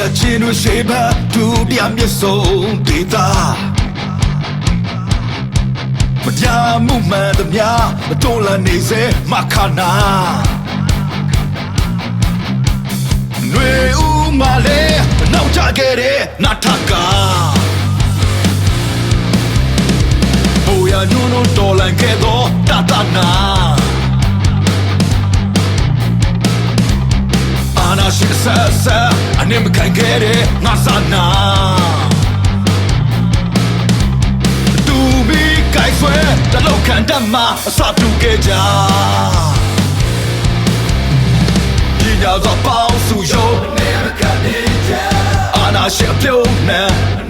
ရင်တို့ရှေ့ဘက်သူပြမျက်စုံဒေတာမတရားမှုမှန်သမျှမတွန်းလန်းနေစေမခနာຫນွေဦးမလေးနောက်ကြခဲ့တဲ့နာထကာဘိုးရညွန်းတို့တော်လန်ခဲ့သောတတနာအာနာရှိဆက်ဆက်အ နေမခံခဲ့တဲ့ငါစာနာတူမီကိုက်ဆွဲတလောက်ခံတတ်မှာအစတူခဲ့ကြပညာသောပေါင်းစုယုံနေမကနေကြအာနာရှိအပြုံးနဲ့နေမကနေ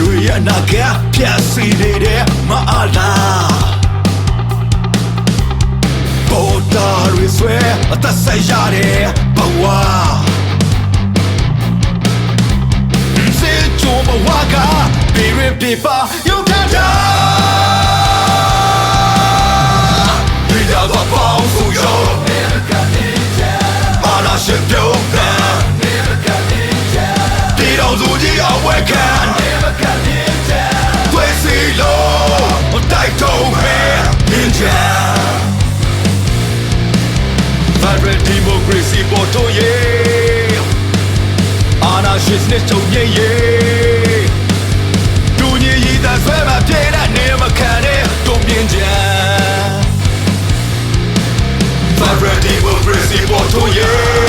တွေရဲ့အနာဂတ်ဖြတ်စီနေတဲ့မအားလားပေါ်တာတွေဆွဲအသက်ဆက်ရတဲ့ဘဝစေချုံဘဝကပြေရပြေပါယုံကြတာဒီတော့ပေါ Vibrant democracy ပေါ်တော့ရဲ့အာနာရှင်စနစ်ချုပ်ရဲ့ရဲ့ဒူညီရည်သားဆွဲမပြေတဲ့နေမခံတဲ့တုံးပြင်းချာ Vibrant democracy ပေါ်တော့ရဲ့